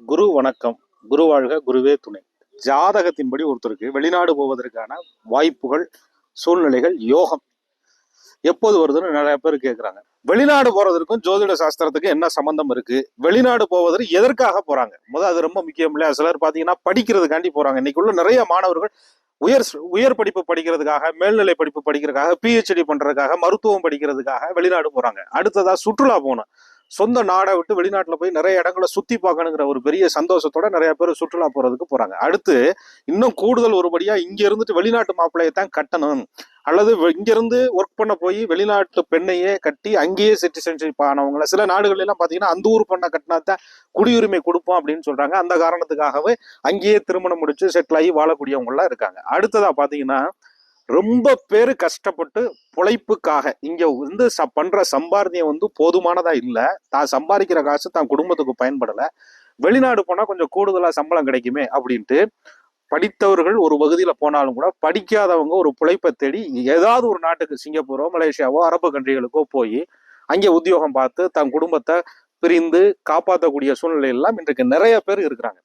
குரு வணக்கம் குரு வாழ்க குருவே துணை. ஜாதகத்தின்படி ஒருத்தருக்கு வெளிநாடு போவதற்கான வாய்ப்புகள் சூழ்நிலைகள் யோகம் எப்போது வருதுன்னு நிறைய பேர் கேட்குறாங்க வெளிநாடு போறதற்கும் ஜோதிட சாஸ்திரத்துக்கும் என்ன சம்பந்தம் இருக்கு? வெளிநாடு போவதற்கு எதற்காக போறாங்க? முதல் அது ரொம்ப முக்கியம் இல்லையா? சிலர் பார்த்தீங்கன்னா படிக்கிறதுக்காண்டி போறாங்க. இன்னைக்கு உள்ள நிறைய மாணவர்கள் உயர் உயர் படிப்பு படிக்கிறதுக்காக மேல்நிலை படிப்பு படிக்கிறதுக்காக பிஹெச்டி பண்றதுக்காக மருத்துவம் படிக்கிறதுக்காக வெளிநாடு போறாங்க. அடுத்ததா சுற்றுலா போகணும். சொந்த நாடை விட்டு வெளிநாட்டில் போய் நிறைய இடங்களை சுற்றி பார்க்கணுங்கிற ஒரு பெரிய சந்தோஷத்தோட நிறைய பேர் சுற்றுலா போகிறதுக்கு போகிறாங்க அடுத்து இன்னும் கூடுதல் ஒருபடியாக இங்கே இருந்துட்டு வெளிநாட்டு மாப்பிள்ளையை தான் கட்டணும். அல்லது இங்கேருந்து ஒர்க் பண்ண போய் வெளிநாட்டு பெண்ணையே கட்டி அங்கேயே சிட்டிசன்ஷிப் ஆனவங்கள சில நாடுகள்லாம் பார்த்தீங்கன்னா அந்த ஊர் பெண்ணை கட்டினா தான் குடியுரிமை கொடுப்போம் அப்படின்னு சொல்கிறாங்க அந்த காரணத்துக்காகவே அங்கேயே திருமணம் முடிச்சு செட்டில் ஆகி வாழக்கூடியவங்களாம் இருக்காங்க. அடுத்ததாக பார்த்தீங்கன்னா ரொம்ப பேர் கஷ்டப்பட்டு பிழைப்புக்காக. இங்க வந்து ச- பண்ற சம்பாரதியம் வந்து போதுமானதா இல்லை. தான் சம்பாதிக்கிற காசு தான் குடும்பத்துக்கு பயன்படல. வெளிநாடு போனா கொஞ்சம் கூடுதலா சம்பளம் கிடைக்குமே அப்படின்ட்டு படித்தவர்கள் ஒரு பகுதியில போனாலும் கூட படிக்காதவங்க ஒரு பிழைப்பை தேடி ஏதாவது ஒரு நாட்டுக்கு சிங்கப்பூரோ மலேசியாவோ அரபு கண்ட்ரிகளுக்கோ போய் அங்கே உத்தியோகம் பார்த்து தன் குடும்பத்தை பிரிந்து காப்பாற்றக்கூடிய சூழ்நிலை எல்லாம் இன்றைக்கு நிறைய பேர் இருக்கிறாங்க.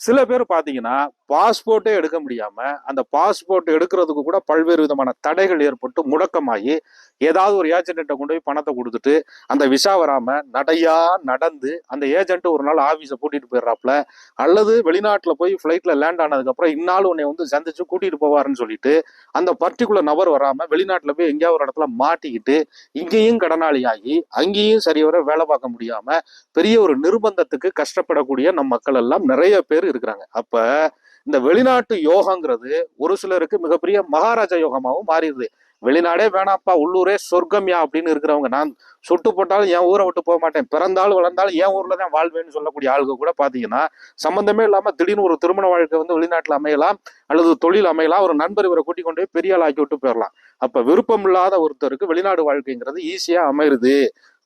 சில பேர் பாத்தீங்கன்னா பாஸ்போர்ட்டே எடுக்க முடியாம அந்த பாஸ்போர்ட் எடுக்கிறதுக்கு கூட பல்வேறு விதமான தடைகள் ஏற்பட்டு முடக்கமாகி ஏதாவது ஒரு ஏஜென்ட்ட கொண்டு போய் பணத்தை கொடுத்துட்டு அந்த விசா வராம நடையா நடந்து அந்த ஏஜென்ட் ஒரு நாள் ஆஃபீஸை கூட்டிட்டு போயிடுறாப்ல அல்லது வெளிநாட்டில் போய் ஃப்ளைட்டில் லேண்ட் ஆனதுக்கப்புறம் இந்நாள் உன்னை வந்து சந்திச்சு கூட்டிட்டு போவாருன்னு சொல்லிட்டு அந்த பர்டிகுலர் நபர் வராம வெளிநாட்டில் போய் எங்கேயாவது ஒரு இடத்துல மாட்டிக்கிட்டு இங்கேயும் கடனாளியாகி அங்கேயும் சரிவர வேலை பார்க்க முடியாம பெரிய ஒரு நிர்பந்தத்துக்கு கஷ்டப்படக்கூடிய நம் மக்கள் எல்லாம் நிறைய பேர் இருக்கிறாங்க. அப்ப இந்த வெளிநாட்டு யோகங்கிறது ஒரு சிலருக்கு மிகப்பெரிய மகாராஜா யோகமாகவும் மாறிடுது. வெளிநாடே வேணாப்பா உள்ளூரே சொர்க்கம்யா அப்படின்னு இருக்கிறவங்க. நான் சுட்டு போட்டாலும் என் ஊரை விட்டு போக மாட்டேன். பிறந்தாலும் வளர்ந்தாலும் என் ஊர்ல தான் வாழ்வேன்னு சொல்லக்கூடிய ஆளுங்க கூட பாத்தீங்கன்னா சம்பந்தமே இல்லாம திடீர்னு ஒரு திருமண வாழ்க்கை வந்து வெளிநாட்டுல அமையலாம் அல்லது தொழில் அமையலாம் ஒரு நண்பர் இவரை கூட்டி கொண்டு போய் பெரிய ஆளாக்கி விட்டு போயிடலாம். அப்ப விருப்பம் இல்லாத ஒருத்தருக்கு வெளிநாடு வாழ்க்கைங்கிறது ஈஸியா அமையுது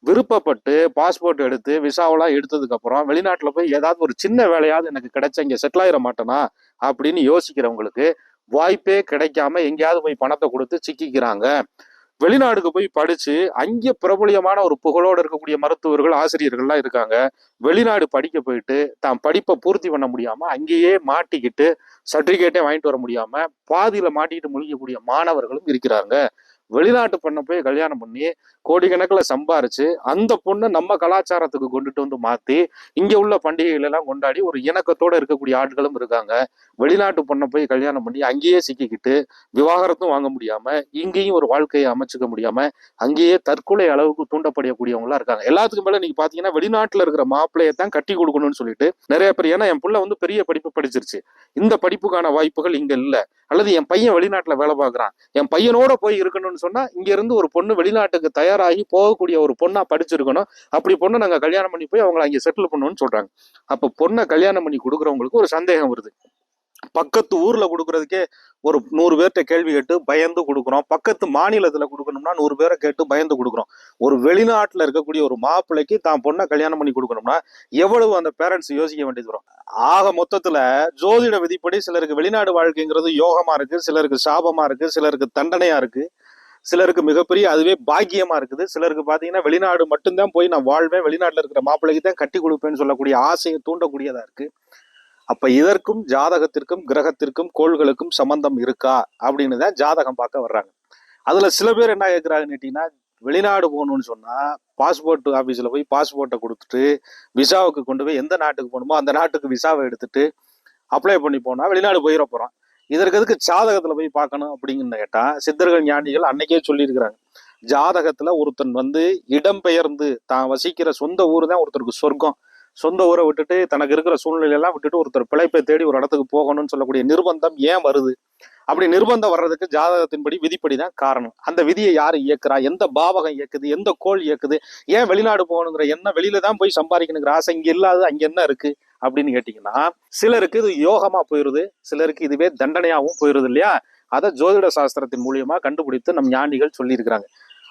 விருப்பப்பட்டு பாஸ்போர்ட் எடுத்து விசாவெல்லாம் எடுத்ததுக்கப்புறம் வெளிநாட்டில் போய் ஏதாவது ஒரு சின்ன வேலையாவது எனக்கு கிடைச்ச இங்கே செட்டில் ஆகிட மாட்டேனா அப்படின்னு யோசிக்கிறவங்களுக்கு வாய்ப்பே கிடைக்காம எங்கேயாவது போய் பணத்தை கொடுத்து சிக்கிக்கிறாங்க. வெளிநாடுக்கு போய் படிச்சு அங்கே பிரபலியமான ஒரு புகழோடு இருக்கக்கூடிய மருத்துவர்கள் ஆசிரியர்கள்லாம் இருக்காங்க. வெளிநாடு படிக்க போயிட்டு தான் படிப்பை பூர்த்தி பண்ண முடியாமல் அங்கேயே மாட்டிக்கிட்டு சர்டிஃபிகேட்டே வாங்கிட்டு வர முடியாமல் பாதியில மாட்டிக்கிட்டு முழிக்கக்கூடிய மாணவர்களும் இருக்கிறாங்க. வெளிநாட்டு பொண்ணை போய் கல்யாணம் பண்ணி கோடிக்கணக்கில் சம்பாரிச்சு அந்த பொண்ணை நம்ம கலாச்சாரத்துக்கு கொண்டுட்டு வந்து மாத்தி இங்க உள்ள பண்டிகைகள் எல்லாம் கொண்டாடி ஒரு இணக்கத்தோட இருக்கக்கூடிய ஆட்களும் இருக்காங்க. வெளிநாட்டு பொண்ணை போய் கல்யாணம் பண்ணி அங்கேயே சிக்கிக்கிட்டு விவாகரத்தும் வாங்க முடியாம இங்கேயும் ஒரு வாழ்க்கையை அமைச்சுக்க முடியாம அங்கேயே தற்கொலை அளவுக்கு தூண்டப்படக்கூடியவங்களா இருக்காங்க. எல்லாத்துக்கும் மேல நீங்க பாத்தீங்கன்னா வெளிநாட்டுல இருக்கிற மாப்பிள்ளையை தான் கட்டி கொடுக்கணும்னு சொல்லிட்டு நிறைய பேர் ஏன்னா என் புள்ள வந்து பெரிய படிப்பு படிச்சிருச்சு. இந்த படிப்புக்கான வாய்ப்புகள் இங்க இல்ல. அல்லது என் பையன் வெளிநாட்டுல வேலை பார்க்குறான். என் பையனோட போய் இருக்கணும்னு சொன்னா இங்க இருந்து ஒரு பொண்ணு வெளிநாட்டுக்கு தயாராகி போகக்கூடிய ஒரு பொண்ணா படிச்சிருக்கணும். அப்படி பொண்ணை நாங்க கல்யாணம் பண்ணி போய் அவங்களை அங்கே செட்டில் பண்ணணும்னு சொல்றாங்க. அப்ப பொண்ணை கல்யாணம் பண்ணி கொடுக்குறவங்களுக்கு ஒரு சந்தேகம் வருது. பக்கத்து ஊர்ல கொடுக்கறதுக்கே ஒரு நூறு பேர்கிட்ட கேள்வி கேட்டு பயந்து கொடுக்குறோம். பக்கத்து மாநிலத்துல கொடுக்கணும்னா நூறு பேரை கேட்டு பயந்து கொடுக்குறோம். ஒரு வெளிநாட்டுல இருக்கக்கூடிய ஒரு மாப்பிள்ளைக்கு தான் பொண்ணை கல்யாணம் பண்ணி கொடுக்கணும்னா எவ்வளவு அந்த பேரண்ட்ஸ் யோசிக்க வேண்டியது வரும்? ஆக மொத்தத்துல ஜோதிட விதிப்படி சிலருக்கு வெளிநாடு வாழ்க்கைங்கிறது யோகமா இருக்கு சிலருக்கு சாபமா இருக்கு சிலருக்கு தண்டனையா இருக்கு. சிலருக்கு மிகப்பெரிய அதுவே பாக்கியமா இருக்குது. சிலருக்கு பார்த்தீங்கன்னா வெளிநாடு மட்டும்தான் போய் நான் வாழ்வேன். வெளிநாட்டில் இருக்கிற மாப்பிள்ளைக்கு தான் கட்டி கொடுப்பேன்னு சொல்லக்கூடிய ஆசையை தூண்டக்கூடியதா இருக்கு. அப்ப இதற்கும் ஜாதகத்திற்கும் கிரகத்திற்கும் கோள்களுக்கும் சம்பந்தம் இருக்கா? அப்படின்னு தான் ஜாதகம் பார்க்க வர்றாங்க. அதுல சில பேர் என்ன கேட்கறாங்கன்னு கேட்டீங்கன்னா வெளிநாடு போகணும்னு சொன்னா பாஸ்போர்ட் ஆபீஸ்ல போய் பாஸ்போர்ட்டை கொடுத்துட்டு விசாவுக்கு கொண்டு போய் எந்த நாட்டுக்கு போகணுமோ அந்த நாட்டுக்கு விசாவை எடுத்துட்டு அப்ளை பண்ணி போனா வெளிநாடு போயிட போறோம் இதற்கு எதுக்கு ஜாதகத்துல போய் பார்க்கணும் அப்படின்னு கேட்டா சித்தர்கள் ஞானிகள் அன்னைக்கே சொல்லியிருக்கிறாங்க. ஜாதகத்துல ஒருத்தன் வந்து இடம்பெயர்ந்து தான் வசிக்கிற சொந்த ஊர் தான் ஒருத்தருக்கு சொர்க்கம். சொந்த ஊரை விட்டுட்டு தனக்கு இருக்கிற சூழ்நிலையெல்லாம் விட்டுட்டு ஒருத்தர் பிழைப்பை தேடி ஒரு இடத்துக்கு போகணும்னு சொல்லக்கூடிய நிர்பந்தம் ஏன் வருது? அப்படி நிர்பந்தம் வர்றதுக்கு ஜாதகத்தின்படி விதிப்படி தான் காரணம். அந்த விதியை யார் இயக்குறா? எந்த பாவகம் இயக்குது? எந்த கோள் இயக்குது? ஏன் வெளிநாடு போகணுங்கிற என்ன வெளியில தான் போய் சம்பாதிக்கணுங்கிற ஆசை இங்க இல்லாத அங்க என்ன இருக்கு? அப்படின்னு கேட்டீங்கன்னா சிலருக்கு இது யோகமா போயிருது சிலருக்கு இதுவே தண்டனையாகவும் போயிருது இல்லையா? அதை ஜோதிட சாஸ்திரத்தின் மூலியமா கண்டுபிடித்து நம் ஞானிகள் சொல்லியிருக்கிறாங்க.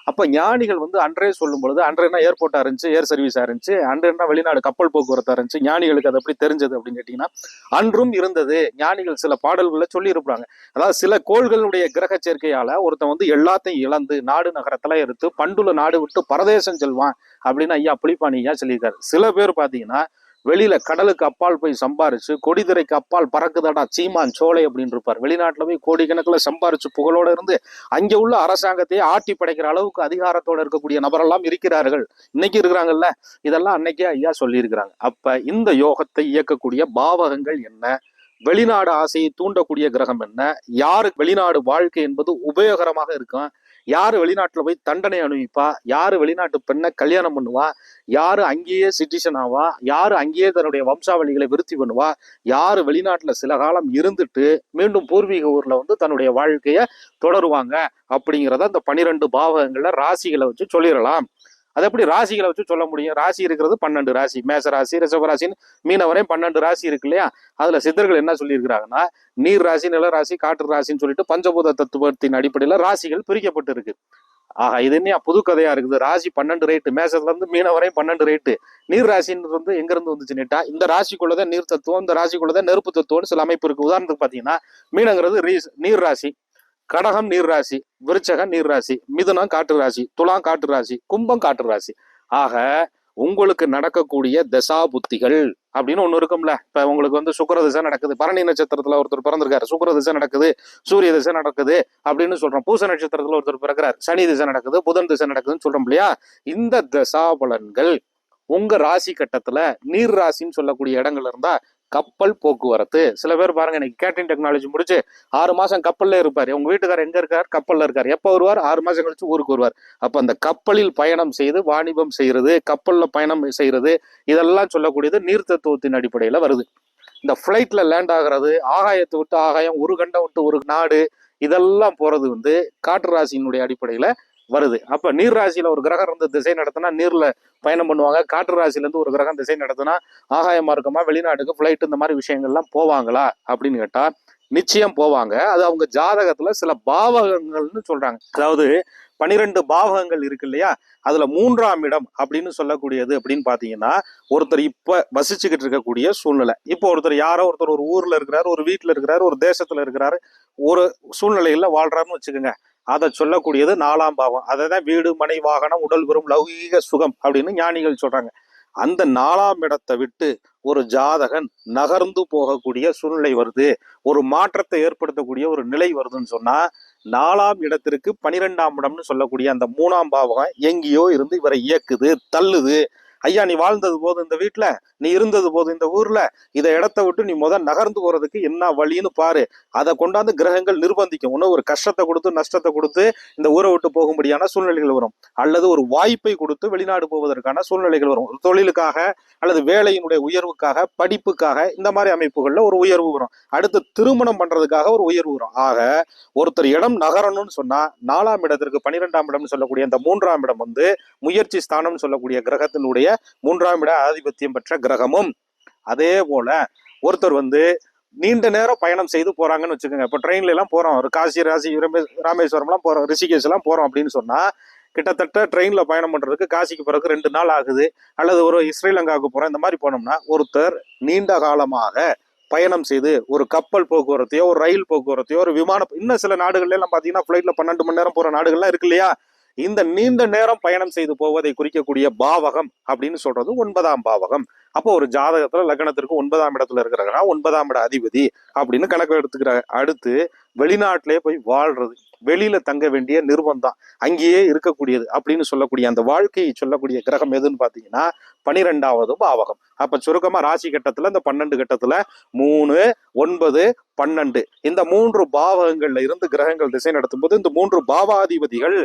அப்ப ஞானிகள் வந்து அன்றே சொல்லும் பொழுது அன்றைனா ஏர்போர்ட்டா இருந்துச்சு ஏர் சர்வீஸா இருந்துச்சு அன்றைனா வெளிநாடு கப்பல் போக்குவரத்தா இருந்துச்சு ஞானிகளுக்கு அது எப்படி தெரிஞ்சது அப்படின்னு கேட்டீங்கன்னா அன்றும் இருந்தது. ஞானிகள் சில பாடல்களை சொல்லி இருப்பாங்க அதாவது சில கோள்களுடைய கிரக சேர்க்கையால ஒருத்தன் வந்து எல்லாத்தையும் இழந்து நாடு நகரத்தில் எடுத்து பண்டுல நாடு விட்டு பரதேசம் செல்வான் அப்படின்னு ஐயா புளிப்பானி ஐயா சொல்லியிருக்காரு. சில பேர் பாத்தீங்கன்னா வெளியில கடலுக்கு அப்பால் போய் சம்பாரிச்சு கொடிதுரைக்கு அப்பால் பறக்குதடா சீமான் சோலை அப்படின்னு இருப்பார். வெளிநாட்டுல போய் கோடிக்கணக்கில் சம்பாரிச்சு புகழோட இருந்து அங்கே உள்ள அரசாங்கத்தையே ஆட்டி படைக்கிற அளவுக்கு அதிகாரத்தோட இருக்கக்கூடிய நபரெல்லாம் இருக்கிறார்கள். இன்னைக்கு இருக்கிறாங்கல்ல? இதெல்லாம் அன்னைக்கே ஐயா சொல்லியிருக்கிறாங்க. அப்ப இந்த யோகத்தை இயக்கக்கூடிய பாவகங்கள் என்ன? வெளிநாடு ஆசையை தூண்டக்கூடிய கிரகம் என்ன? யாருக்கு வெளிநாடு வாழ்க்கை என்பது உபயோகரமாக இருக்கும்? யாரு வெளிநாட்டுல போய் தண்டனை அனுபவிப்பா? யாரு வெளிநாட்டு பெண்ணை கல்யாணம் பண்ணுவா? யாரு அங்கேயே சிட்டிசன் ஆவா? யாரு அங்கேயே தன்னுடைய வம்சாவளிகளை விருத்தி பண்ணுவா? யாரு வெளிநாட்டுல சில காலம் இருந்துட்டு மீண்டும் பூர்வீக ஊர்ல வந்து தன்னுடைய வாழ்க்கைய தொடருவாங்க அப்படிங்கிறத அந்த பனிரெண்டு பாவகங்கள்ல ராசிகளை வச்சு சொல்லிடலாம். அது எப்படி ராசிகளை வச்சு சொல்ல முடியும்? ராசி இருக்கிறது பன்னெண்டு ராசி. மேச ராசி ரிஷப ராசின்னு பன்னெண்டு ராசி இருக்கு இல்லையா? அதுல சித்தர்கள் என்ன சொல்லியிருக்கிறாங்கன்னா நீர் ராசி நில ராசி காற்று ராசின்னு சொல்லிட்டு பஞ்சபூத தத்துவத்தின் அடிப்படையில ராசிகள் பிரிக்கப்பட்டு இருக்கு. ஆஹா இது என்ன புது கதையா இருக்குது? ராசி பன்னெண்டு ரேட்டு மேசத்துல இருந்து மீனவரையும் பன்னெண்டு ரேட்டு நீர் ராசின்றது வந்து எங்க இருந்து வந்துச்சு நேட்டா? இந்த ராசிக்குள்ளதான் நீர் தத்துவம் இந்த ராசிக்குள்ளதான் நெருப்பு தத்துவம்னு சில அமைப்பு இருக்கு. உதாரணத்துக்கு பாத்தீங்கன்னா மீனங்கிறது ரீஸ்- நீர் ராசி. கடகம் நீர் ராசி விருச்சகம் நீர் ராசி மிதுனம் காற்று ராசி துலாம் காற்று ராசி கும்பம் காற்று ராசி. ஆக உங்களுக்கு நடக்கக்கூடிய தசா புத்திகள் அப்படின்னு ஒன்று இருக்கும்ல. இப்போ உங்களுக்கு வந்து சுக்கர திசை நடக்குது பரணி நட்சத்திரத்தில் ஒருத்தர் பிறந்திருக்காரு சுக்கர திசை நடக்குது சூரிய திசை நடக்குது அப்படின்னு சொல்கிறோம் பூச நட்சத்திரத்தில் ஒருத்தர் பிறக்கிறார் சனி திசை நடக்குது புதன் திசை நடக்குதுன்னு சொல்கிறோம் இல்லையா? இந்த தசா பலன்கள் உங்க ராசி கட்டத்துல நீர் ராசின்னு சொல்லக்கூடிய இடங்கள்ல இருந்தா கப்பல் போக்குவரத்து. சில பேர் பாருங்க இன்னைக்கு கேட்டரிங் டெக்னாலஜி முடிச்சு ஆறு மாசம் கப்பல்ல இருப்பார். உங்க வீட்டுக்காரர் எங்க இருக்கார்? கப்பல்ல இருக்கார். எப்ப வருவார்? ஆறு மாசம் கழிச்சு ஊருக்கு வருவார். அப்ப அந்த கப்பலில் பயணம் செய்து வாணிபம் செய்யறது கப்பல்ல பயணம் செய்யறது இதெல்லாம் சொல்லக்கூடியது நீர் தத்துவத்தின் அடிப்படையில வருது. இந்த ஃப்ளைட்ல லேண்ட் ஆகுறது ஆகாயத்தை விட்டு ஆகாயம் ஒரு கண்டம் விட்டு ஒரு நாடு இதெல்லாம் போறது வந்து காற்று ராசியினுடைய அடிப்படையில வருது. அப்ப நீர் ராசியில ஒரு கிரகம் இருந்து திசை நடத்தினா நீர்ல பயணம் பண்ணுவாங்க. காற்று ராசியில இருந்து ஒரு கிரகம் திசை நடத்தினா ஆகாய மார்க்கமா வெளிநாட்டுக்கு ஃப்ளைட் இந்த மாதிரி விஷயங்கள்லாம் போவாங்களா அப்படின்னு கேட்டா நிச்சயம் போவாங்க. அது அவங்க ஜாதகத்துல சில பாவகங்கள்னு சொல்றாங்க. அதாவது பனிரெண்டு பாவகங்கள் இருக்கு இல்லையா? அதுல மூன்றாம் இடம் அப்படின்னு சொல்லக்கூடியது அப்படின்னு பாத்தீங்கன்னா ஒருத்தர் இப்ப வசிச்சுக்கிட்டு இருக்கக்கூடிய சூழ்நிலை. இப்போ ஒருத்தர் யாரோ ஒருத்தர் ஒரு ஊர்ல இருக்கிறாரு ஒரு வீட்டுல இருக்கிறாரு ஒரு தேசத்துல இருக்கிறாரு ஒரு சூழ்நிலையில வாழ்றாருன்னு வச்சுக்கோங்க. அதை சொல்லக்கூடியது நாலாம் பாவம். அதை தான் வீடு மனை வாகனம் உடல் பெறும் லௌகீக சுகம் அப்படின்னு ஞானிகள் சொல்றாங்க. அந்த நாலாம் இடத்தை விட்டு ஒரு ஜாதகன் நகர்ந்து போகக்கூடிய சூழ்நிலை வருது. ஒரு மாற்றத்தை ஏற்படுத்தக்கூடிய ஒரு நிலை வருதுன்னு சொன்னா நாலாம் இடத்திற்கு பனிரெண்டாம் இடம்னு சொல்லக்கூடிய அந்த மூணாம் பாவகம் எங்கேயோ இருந்து இவரை இயக்குது தள்ளுது. ஐயா நீ வாழ்ந்தது போது இந்த வீட்டுல நீ இருந்தது போது இந்த ஊர்ல இதை இடத்த விட்டு நீ முதல் நகர்ந்து போறதுக்கு என்ன வழின்னு பாரு. அதை கொண்டாந்து கிரகங்கள் நிர்பந்திக்கும். உன்ன ஒரு கஷ்டத்தை கொடுத்து நஷ்டத்தை கொடுத்து இந்த ஊரை விட்டு போகும்படியான சூழ்நிலைகள் வரும். அல்லது ஒரு வாய்ப்பை கொடுத்து வெளிநாடு போவதற்கான சூழ்நிலைகள் வரும். ஒரு தொழிலுக்காக அல்லது வேலையினுடைய உயர்வுக்காக படிப்புக்காக இந்த மாதிரி அமைப்புகள்ல ஒரு உயர்வு வரும். அடுத்து திருமணம் பண்றதுக்காக ஒரு உயர்வு வரும். ஆக ஒருத்தர் இடம் நகரணும்னு சொன்னா நாலாம் இடத்திற்கு பனிரெண்டாம் இடம்னு சொல்லக்கூடிய அந்த மூன்றாம் இடம் வந்து முயற்சி ஸ்தானம்னு சொல்லக்கூடிய கிரகத்தினுடைய மூன்றாம் இட ஆதிபத்தியம் பெற்ற கிரகமும். அதே போல ஒருத்தர் வந்து நீண்ட நேரம் பயணம் செய்து போறாங்கன்னு வச்சுக்கோங்க. இப்போ ட்ரெயின்ல எல்லாம் போறோம். ஒரு காசி ராசி ராமேஸ்வரம் ராமேஸ்வரம்லாம் போறோம். ரிஷிகேஷ் எல்லாம் போறோம் அப்படின்னு சொன்னா கிட்டத்தட்ட ட்ரெயின்ல பயணம் பண்றதுக்கு காசிக்கு பிறகு ரெண்டு நாள் ஆகுது. அல்லது ஒரு ஸ்ரீலங்காவுக்கு போறோம். இந்த மாதிரி போனோம்னா ஒருத்தர் நீண்ட காலமாக பயணம் செய்து ஒரு கப்பல் போக்குவரத்தையோ ஒரு ரயில் போக்குவரத்தையோ ஒரு விமான இன்னும் சில நாடுகள்லாம் பார்த்தீங்கன்னா ஃப்ளைட்ல பன்னெண்டு மணி நேரம் போகிற நாடுகள்லாம் இருக்கு இல்லையா? இந்த நீண்ட நேரம் பயணம் செய்து போவதை குறிக்கக்கூடிய பாவகம் அப்படின்னு சொல்றது ஒன்பதாம் பாவகம். அப்போ ஒரு ஜாதகத்துல லக்னத்திற்கு ஒன்பதாம் இடத்துல இருக்கிறாங்கன்னா ஒன்பதாம் இட அதிபதி அப்படின்னு கணக்கு எடுத்துக்கிறாங்க அடுத்து வெளிநாட்டிலே போய் வாழ்றது வெளியில தங்க வேண்டிய நிர்பந்தம் அங்கேயே இருக்கக்கூடியது அப்படின்னு சொல்லக்கூடிய அந்த வாழ்க்கையை சொல்லக்கூடிய கிரகம் எதுன்னு பாத்தீங்கன்னா பனிரெண்டாவது பாவகம். அப்ப சுருக்கமா ராசி கட்டத்துல இந்த பன்னெண்டு கட்டத்துல மூணு ஒன்பது பன்னெண்டு. இந்த மூன்று பாவகங்கள்ல இருந்து கிரகங்கள் திசை நடத்தும் போது இந்த மூன்று பாவாதிபதிகள்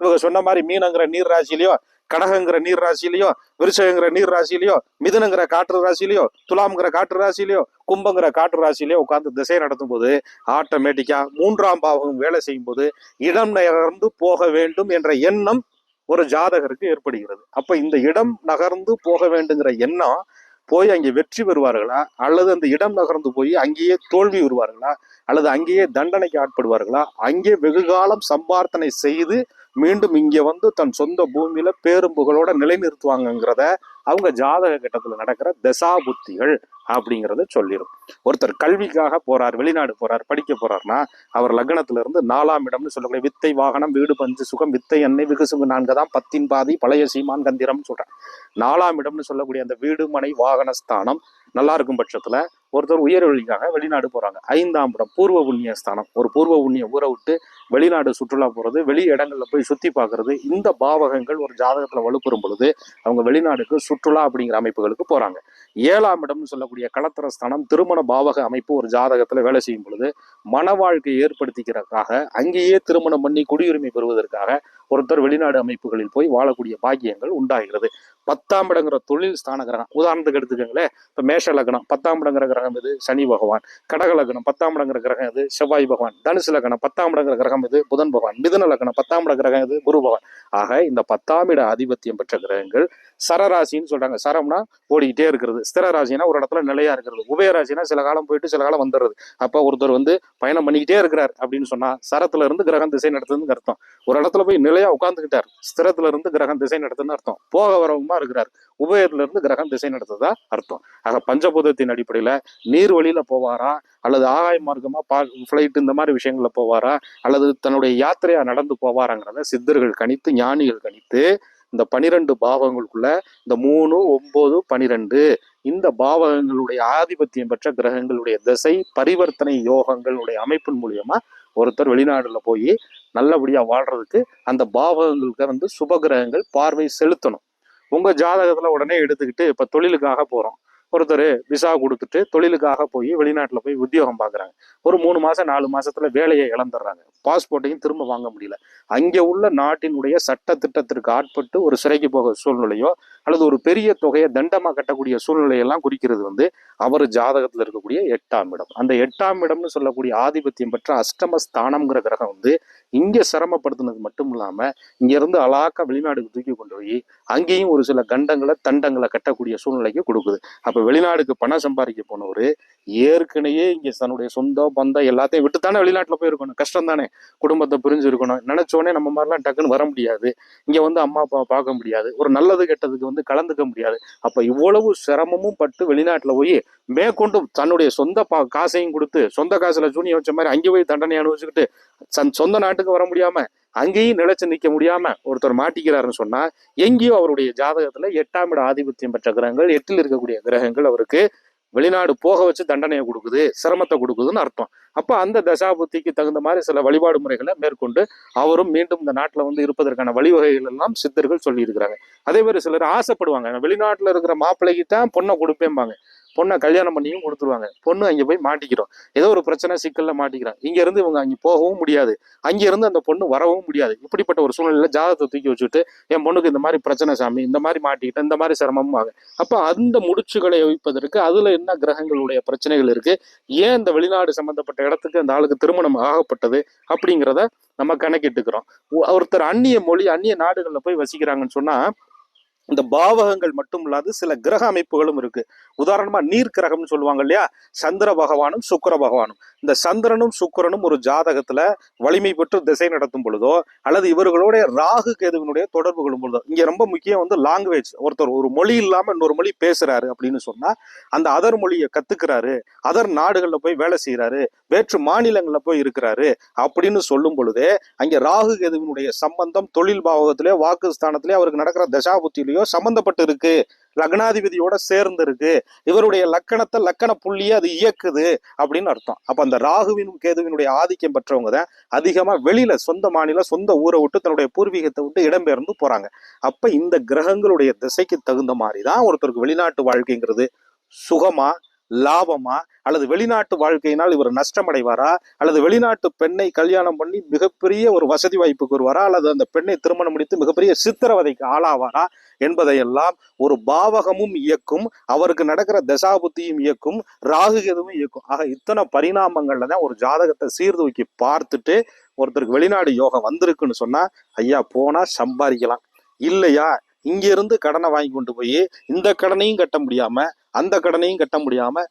இவங்க சொன்ன மாதிரி மீனங்கிற நீர் ராசியிலயோ கடகங்கிற நீர் ராசியிலயோ விருஷங்கிற நீர் ராசிலையோ மிதுனங்கிற காற்று ராசிலையோ துலாம்ங்கிற காற்று ராசிலையோ கும்பங்கிற காற்று ராசிலையோ உட்காந்து திசை நடத்தும் போது ஆட்டோமேட்டிக்கா மூன்றாம் பாவம் வேலை செய்யும் போது இடம் நகர்ந்து போக வேண்டும் என்ற எண்ணம் ஒரு ஜாதகருக்கு ஏற்படுகிறது. அப்ப இந்த இடம் நகர்ந்து போக வேண்டுங்கிற எண்ணம் போய் அங்கே வெற்றி பெறுவார்களா? அல்லது அந்த இடம் நகர்ந்து போய் அங்கேயே தோல்வி வருவார்களா அல்லது அங்கேயே தண்டனைக்கு ஆட்படுவார்களா? அங்கே வெகுகாலம் சம்பார்த்தனை செய்து மீண்டும் இங்கே வந்து தன் சொந்த பூமியில பேரும் புகழோட நிலைநிறுத்துவாங்கங்கிறத அவங்க ஜாதக கட்டத்தில் நடக்கிற தசாபுத்திகள் அப்படிங்கிறத சொல்லிடும் ஒருத்தர் கல்விக்காக போறார் வெளிநாடு போறார் படிக்க போறார்னா அவர் லக்னத்துல இருந்து நாலாம் இடம்னு சொல்லக்கூடிய வித்தை வாகனம் வீடு பஞ்சு சுகம் வித்தை எண்ணெய் விகுசுங்கு நான்கு தான் பத்தின் பாதி பழைய சீமான் கந்திரம்னு சொல்றேன் நாலாம் இடம்னு சொல்லக்கூடிய அந்த வீடு மனை வாகன ஸ்தானம் நல்லா இருக்கும் பட்சத்துல ஒருத்தர் உயர் வழிக்காக வெளிநாடு போறாங்க. ஐந்தாம் இடம் பூர்வ புண்ணிய ஸ்தானம். ஒரு பூர்வ புண்ணிய ஊரை விட்டு வெளிநாடு சுற்றுலா போறது வெளி இடங்கள்ல போய் சுத்தி பார்க்குறது இந்த பாவகங்கள் ஒரு ஜாதகத்துல வலுப்பெறும் பொழுது அவங்க வெளிநாடுக்கு சுற்றுலா அப்படிங்கிற அமைப்புகளுக்கு போறாங்க. ஏழாம் இடம்னு சொல்லக்கூடிய களத்திர ஸ்தானம் திருமண பாவக அமைப்பு ஒரு ஜாதகத்துல வேலை செய்யும் பொழுது மன வாழ்க்கையை ஏற்படுத்திக்கிறதுக்காக அங்கேயே திருமணம் பண்ணி குடியுரிமை பெறுவதற்காக ஒருத்தர் வெளிநாடு அமைப்புகளில் போய் வாழக்கூடிய பாக்கியங்கள் உண்டாகிறது. பத்தாம் இடங்கிற தொழில் ஸ்தான கிரகம் உதாரணத்துக்கு எடுத்துக்கோங்களேன் இப்போ மேஷ லக்னம் பத்தாம் இடங்கிற கிரகம் இது. சனி பகவான். கடக லக்னம் பத்தாம் இடங்கிற கிரகம் இது. செவ்வாய் பகவான். தனுசு லக்னம் பத்தாம் இடங்கிற கிரகம் இது. புதன் பகவான். மிதுன லக்னம் பத்தாம் இட கிரகம் இது. குரு பகவான். ஆக இந்த பத்தாம் இட ஆதிபத்தியம் பெற்ற கிரகங்கள் சரராசின்னு சொல்றாங்க. சரம்னா ஓடிக்கிட்டே இருக்கிறது. ஸ்திர ராசினா ஒரு இடத்துல நிலையா இருக்கிறது. உபயராசினா சில காலம் போயிட்டு சில காலம் வந்துடுறது. அப்போ ஒருத்தர் வந்து பயணம் பண்ணிக்கிட்டே இருக்கிறார் அப்படின்னு சொன்னா சரத்துல இருந்து கிரகம் திசை நடத்துதுன்னு அர்த்தம். ஒரு இடத்துல போய் நிலையா உட்காந்துக்கிட்டார் ஸ்திரத்துல இருந்து கிரகம் திசை நடத்துன்னு அர்த்தம். போக வரவுமா இருக்கிறார். உபயத்துல இருந்து கிரகம் திசை நடத்துதா அர்த்தம். ஆக பஞ்சபூதத்தின் அடிப்படையில நீர் வழியில போவாரா? அல்லது ஆகாய மார்க்கமா பா ஃப்ளைட் இந்த மாதிரி விஷயங்கள போவாரா? அல்லது தன்னுடைய யாத்திரையா நடந்து போவாராங்கிறத சித்தர்கள் கணித்து ஞானிகள் கணித்து இந்த பனிரெண்டு பாவங்களுக்குள்ள இந்த மூணு ஒன்பது பனிரெண்டு இந்த பாவகங்களுடைய ஆதிபத்தியம் பெற்ற கிரகங்களுடைய திசை பரிவர்த்தனை யோகங்களுடைய அமைப்பின் மூலியமா ஒருத்தர் வெளிநாடுல போய் நல்லபடியா வாழ்றதுக்கு அந்த பாவகங்களுக்கு வந்து சுப கிரகங்கள் பார்வை செலுத்தணும். உங்க ஜாதகத்துல உடனே எடுத்துக்கிட்டு இப்ப தொழிலுக்காக போறோம். ஒருத்தர் விசா கொடுத்துட்டு தொழிலுக்காக போய் வெளிநாட்டுல போய் உத்தியோகம் பார்க்குறாங்க ஒரு மூணு மாசம் நாலு மாசத்துல வேலையை இழந்துடுறாங்க. பாஸ்போர்ட்டையும் திரும்ப வாங்க முடியல. அங்கே உள்ள நாட்டினுடைய சட்ட திட்டத்திற்கு ஆட்பட்டு ஒரு சிறைக்கு போக சூழ்நிலையோ அல்லது ஒரு பெரிய தொகையை தண்டமா கட்டக்கூடிய சூழ்நிலையெல்லாம் குறிக்கிறது வந்து அவர் ஜாதகத்துல இருக்கக்கூடிய எட்டாம் இடம். அந்த எட்டாம் இடம்னு சொல்லக்கூடிய ஆதிபத்தியம் பெற்ற அஷ்டமஸ்தானம்ங்கிற கிரகம் வந்து இங்கே சிரமப்படுத்தினது மட்டும் இல்லாமல் இங்கேருந்து அலாக்க வெளிநாடுக்கு தூக்கி கொண்டு போய் அங்கேயும் ஒரு சில கண்டங்களை தண்டங்களை கட்டக்கூடிய சூழ்நிலைக்கு கொடுக்குது. அப்போ வெளிநாடுக்கு பணம் சம்பாதிக்க போனவர் ஏற்கனவே இங்கே தன்னுடைய சொந்தம் பந்தம் எல்லாத்தையும் விட்டு தானே போய் இருக்கணும் கஷ்டம் தானே குடும்பத்தை பிரிஞ்சு இருக்கணும் நினச்சோடனே நம்ம மாதிரிலாம் டக்குன்னு வர முடியாது. இங்கே வந்து அம்மா அப்பா பார்க்க முடியாது. ஒரு நல்லது கெட்டதுக்கு வந்து கலந்துக்க முடியாது. அப்போ இவ்வளவு சிரமமும் பட்டு வெளிநாட்டில் போய் மேற்கொண்டு தன்னுடைய சொந்த பா காசையும் கொடுத்து சொந்த காசில் சூனியம் வச்ச மாதிரி அங்கே போய் தண்டனை அனுபவிச்சுக்கிட்டு சன் சொந்த நாட்டுக்கு வர முடியாம அங்கேயும் நிலைச்சு நிக்க முடியாம ஒருத்தர் மாட்டிக்கிறாருன்னு சொன்னா எங்கேயோ அவருடைய ஜாதகத்துல எட்டாம் இட ஆதிபத்தியம் பெற்ற கிரகங்கள் எட்டில் இருக்கக்கூடிய கிரகங்கள் அவருக்கு வெளிநாடு போக வச்சு தண்டனையை கொடுக்குது சிரமத்தை கொடுக்குதுன்னு அர்த்தம். அப்ப அந்த தசாபுத்திக்கு தகுந்த மாதிரி சில வழிபாடு முறைகளை மேற்கொண்டு அவரும் மீண்டும் இந்த நாட்டுல வந்து இருப்பதற்கான வழிவகைகள் எல்லாம் சித்தர்கள் சொல்லியிருக்கிறாங்க. அதே மாதிரி சிலர் ஆசைப்படுவாங்க வெளிநாட்டில் வெளிநாட்டுல இருக்கிற மாப்பிள்ளைக்கு தான் பொண்ணை கொடுப்பேம்பாங்க. பொண்ணை கல்யாணம் பண்ணியும் கொடுத்துருவாங்க. பொண்ணு அங்கே போய் மாட்டிக்கிறோம். ஏதோ ஒரு பிரச்சனை சிக்கலில் மாட்டிக்கிறோம். இங்கேருந்து இவங்க அங்கே போகவும் முடியாது. அங்கேருந்து அந்த பொண்ணு வரவும் முடியாது. இப்படிப்பட்ட ஒரு சூழ்நிலையில் ஜாதகத்தை தூக்கி வச்சுட்டு என் பொண்ணுக்கு இந்த மாதிரி பிரச்சனை சாமி இந்த மாதிரி மாட்டிக்கிட்டேன் இந்த மாதிரி சிரமமும் ஆகும் அப்போ அந்த முடிச்சுகளை வைப்பதற்கு அதில் என்ன கிரகங்களுடைய பிரச்சனைகள் இருக்குது ஏன் இந்த வெளிநாடு சம்மந்தப்பட்ட இடத்துக்கு அந்த ஆளுக்கு திருமணம் ஆகப்பட்டது? அப்படிங்கிறத நம்ம கணக்கிட்டுக்கிறோம். ஒருத்தர் அந்நிய மொழி அந்நிய நாடுகளில் போய் வசிக்கிறாங்கன்னு சொன்னால் இந்த பாவகங்கள் மட்டும் இல்லாது சில கிரக அமைப்புகளும் இருக்கு. உதாரணமா நீர் கிரகம்னு சொல்லுவாங்க இல்லையா? சந்திர பகவானும் சுக்கர பகவானும். இந்த சந்திரனும் சுக்கரனும் ஒரு ஜாதகத்துல வலிமை பெற்று திசை நடத்தும் பொழுதோ அல்லது இவர்களுடைய ராகு கேதுவினுடைய தொடர்பு கொள்ளும் பொழுதோ இங்க ரொம்ப முக்கியம் வந்து லாங்குவேஜ் ஒருத்தர் ஒரு மொழி இல்லாம இன்னொரு மொழி பேசுறாரு அப்படின்னு சொன்னா அந்த அதர் மொழியை கத்துக்கிறாரு அதர் நாடுகள்ல போய் வேலை செய்யறாரு வேற்று மாநிலங்கள்ல போய் இருக்கிறாரு அப்படின்னு சொல்லும் பொழுதே அங்க ராகு கேதுவினுடைய சம்பந்தம் தொழில் பாவகத்திலேயே வாக்கு ஸ்தானத்திலே அவருக்கு நடக்கிற தசாபுத்திலேயோ சம்பந்தப்பட்டு இருக்கு லக்னாதிபதியோட சேர்ந்து இருக்கு இவருடைய லக்கணத்தை லக்கண புள்ளியை அது இயக்குது அப்படின்னு அர்த்தம். அப்ப அந்த ராகுவின் கேதுவினுடைய ஆதிக்கம் பெற்றவங்க தான் அதிகமா வெளியில சொந்த மாநிலம் சொந்த ஊரை விட்டு தன்னுடைய பூர்வீகத்தை விட்டு இடம்பெயர்ந்து போறாங்க. அப்ப இந்த கிரகங்களுடைய திசைக்கு தகுந்த மாதிரி தான் ஒருத்தருக்கு வெளிநாட்டு வாழ்க்கைங்கிறது சுகமா லாபமா? அல்லது வெளிநாட்டு வாழ்க்கையினால் இவர் நஷ்டமடைவாரா? அல்லது வெளிநாட்டு பெண்ணை கல்யாணம் பண்ணி மிகப்பெரிய ஒரு வசதி வாய்ப்புக்கு வருவாரா? அல்லது அந்த பெண்ணை திருமணம் முடித்து மிகப்பெரிய சித்திரவதைக்கு ஆளாவாரா? என்பதையெல்லாம் ஒரு பாவகமும் இயக்கும் அவருக்கு நடக்கிற தசாபுத்தியும் இயக்கும் ராகு இயக்கும். ஆக இத்தனை பரிணாமங்கள்ல தான் ஒரு ஜாதகத்தை சீர்தூக்கி பார்த்துட்டு ஒருத்தருக்கு வெளிநாடு யோகம் வந்திருக்குன்னு சொன்னா ஐயா போனா சம்பாதிக்கலாம். இல்லையா? இங்க இருந்து கடனை வாங்கி கொண்டு போய் இந்த கடனையும் கட்ட முடியாம அந்த கடனையும் கட்ட முடியாம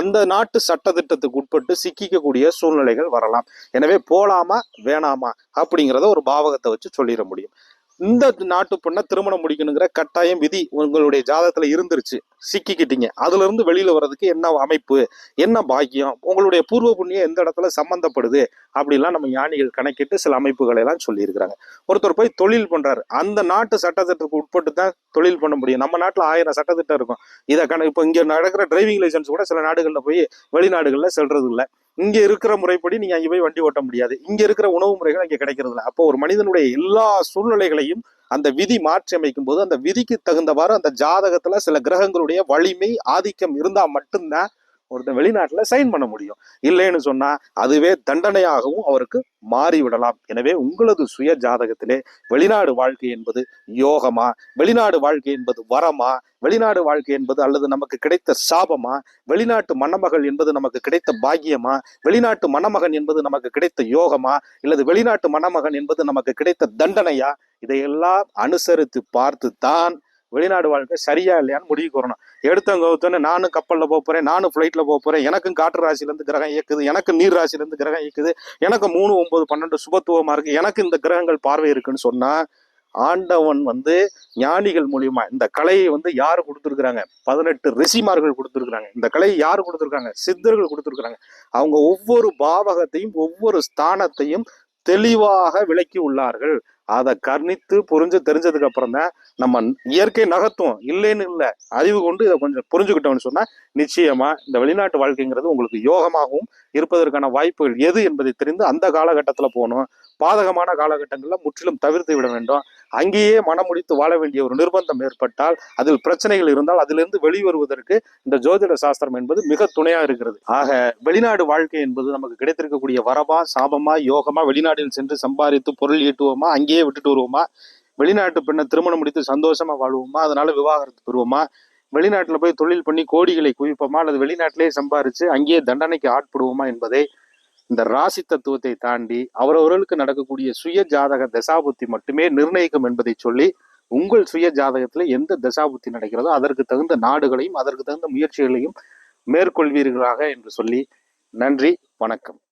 அந்த நாட்டு சட்டத்திட்டத்துக்கு உட்பட்டு சிக்கிக்கக்கூடிய சூழ்நிலைகள் வரலாம். எனவே போலாமா வேணாமா அப்படிங்கிறத ஒரு பாவகத்தை வச்சு சொல்லிட முடியும். இந்த நாட்டு பொண்ணை திருமணம் முடிக்கணுங்கிற கட்டாயம் விதி உங்களுடைய ஜாதகத்துல இருந்துருச்சு. சிக்கிக்கிட்டீங்க. அதுல இருந்து வெளியில வர்றதுக்கு என்ன அமைப்பு என்ன பாக்கியம் உங்களுடைய பூர்வ புண்ணியம் எந்த இடத்துல சம்பந்தப்படுது அப்படிலாம் நம்ம ஞானிகள் கணக்கிட்டு சில அமைப்புகளை எல்லாம் சொல்லியிருக்கிறாங்க. ஒருத்தர் போய் தொழில் பண்றாரு. அந்த நாட்டு சட்டத்திட்டத்துக்கு உட்பட்டு தான் தொழில் பண்ண முடியும். நம்ம நாட்டில் ஆயிரம் சட்டத்திட்டம் இருக்கும். இதை கண இப்போ இங்கே நடக்கிற டிரைவிங் லைசன்ஸ் கூட சில நாடுகளில் போய் வெளிநாடுகளில் செல்றது இல்லை இங்க இருக்கிற முறைப்படி நீங்க அங்கே போய் வண்டி ஓட்ட முடியாது. இங்க இருக்கிற உணவு முறைகள் இங்க கிடைக்கிறது இல்லை. அப்போ ஒரு மனிதனுடைய எல்லா சூழ்நிலைகளையும் அந்த விதி மாற்றி அமைக்கும் போது அந்த விதிக்கு தகுந்தவாறு அந்த ஜாதகத்துல சில கிரகங்களுடைய வலிமை ஆதிக்கம் இருந்தா மட்டும்தான் ஒருத்தன் வெளிநாட்டில் சைன் பண்ண முடியும். இல்லைன்னு சொன்னால் அதுவே தண்டனையாகவும் அவருக்கு மாறிவிடலாம். எனவே உங்களது சுய ஜாதகத்திலே வெளிநாடு வாழ்க்கை என்பது யோகமா? வெளிநாடு வாழ்க்கை என்பது வரமா? வெளிநாடு வாழ்க்கை என்பது அல்லது நமக்கு கிடைத்த சாபமா? வெளிநாட்டு மணமகள் என்பது நமக்கு கிடைத்த பாக்கியமா? வெளிநாட்டு மணமகன் என்பது நமக்கு கிடைத்த யோகமா? இல்லது வெளிநாட்டு மணமகன் என்பது நமக்கு கிடைத்த தண்டனையா? இதையெல்லாம் அனுசரித்து பார்த்து தான் வெளிநாடு வாழ்க்கை சரியா இல்லையான்னு முடிவுக்கு வரணும் எடுத்தவங்க ஒருத்தோன்னு நானும் கப்பலில் போக போகிறேன் நானும் ஃப்ளைட்டில் போக போகிறேன் எனக்கும் காற்று ராசிலேருந்து கிரகம் இயக்குது எனக்கு நீர் ராசிலேருந்து கிரகம் இயக்குது எனக்கு மூணு ஒம்பது பன்னெண்டு சுபத்துவமாக இருக்குது எனக்கு இந்த கிரகங்கள் பார்வை இருக்குன்னு சொன்னா ஆண்டவன் வந்து ஞானிகள் மூலியமா இந்த கலையை வந்து யார் கொடுத்துருக்குறாங்க? பதினெட்டு ரிஷிமார்கள் கொடுத்துருக்குறாங்க. இந்த கலையை யார் கொடுத்துருக்காங்க? சித்தர்கள் கொடுத்துருக்குறாங்க. அவங்க ஒவ்வொரு பாவகத்தையும் ஒவ்வொரு ஸ்தானத்தையும் தெளிவாக விளக்கி உள்ளார்கள். அதை கர்ணித்து புரிஞ்சு தெரிஞ்சதுக்கு அப்புறம் தான் நம்ம இயற்கை நகத்துவம் இல்லைன்னு இல்லை அறிவு கொண்டு இதை கொஞ்சம் புரிஞ்சுக்கிட்டோம்னு சொன்னா நிச்சயமா இந்த வெளிநாட்டு வாழ்க்கைங்கிறது உங்களுக்கு யோகமாகவும் இருப்பதற்கான வாய்ப்புகள் எது என்பதை தெரிந்து அந்த காலகட்டத்தில் போகணும். பாதகமான காலகட்டங்களில் முற்றிலும் தவிர்த்து விட வேண்டும். அங்கேயே மனம் முடித்து வாழ வேண்டிய ஒரு நிர்பந்தம் ஏற்பட்டால் அதில் பிரச்சனைகள் இருந்தால் அதிலிருந்து வெளிவருவதற்கு இந்த ஜோதிட சாஸ்திரம் என்பது மிக துணையா இருக்கிறது. ஆக வெளிநாடு வாழ்க்கை என்பது நமக்கு கிடைத்திருக்கக்கூடிய வரமா சாபமா யோகமா வெளிநாட்டில் சென்று சம்பாதித்து பொருள் ஈட்டுவோமா அங்கேயே விட்டுட்டு வருவோமா வெளிநாட்டு பெண்ணை திருமணம் முடித்து சந்தோஷமா வாழ்வோமா அதனால விவாகரத்து பெறுவோமா வெளிநாட்டில் போய் தொழில் பண்ணி கோடிகளை குவிப்போமா அல்லது வெளிநாட்டிலேயே சம்பாரிச்சு அங்கேயே தண்டனைக்கு ஆட்படுவோமா என்பதை இந்த ராசி தத்துவத்தை தாண்டி அவரவர்களுக்கு நடக்கக்கூடிய சுய ஜாதக தசாபுத்தி மட்டுமே நிர்ணயிக்கும் என்பதை சொல்லி உங்கள் சுய ஜாதகத்துல எந்த தசாபுத்தி நடக்கிறதோ அதற்கு தகுந்த நாடுகளையும் அதற்கு தகுந்த முயற்சிகளையும் மேற்கொள்வீர்களாக என்று சொல்லி நன்றி வணக்கம்.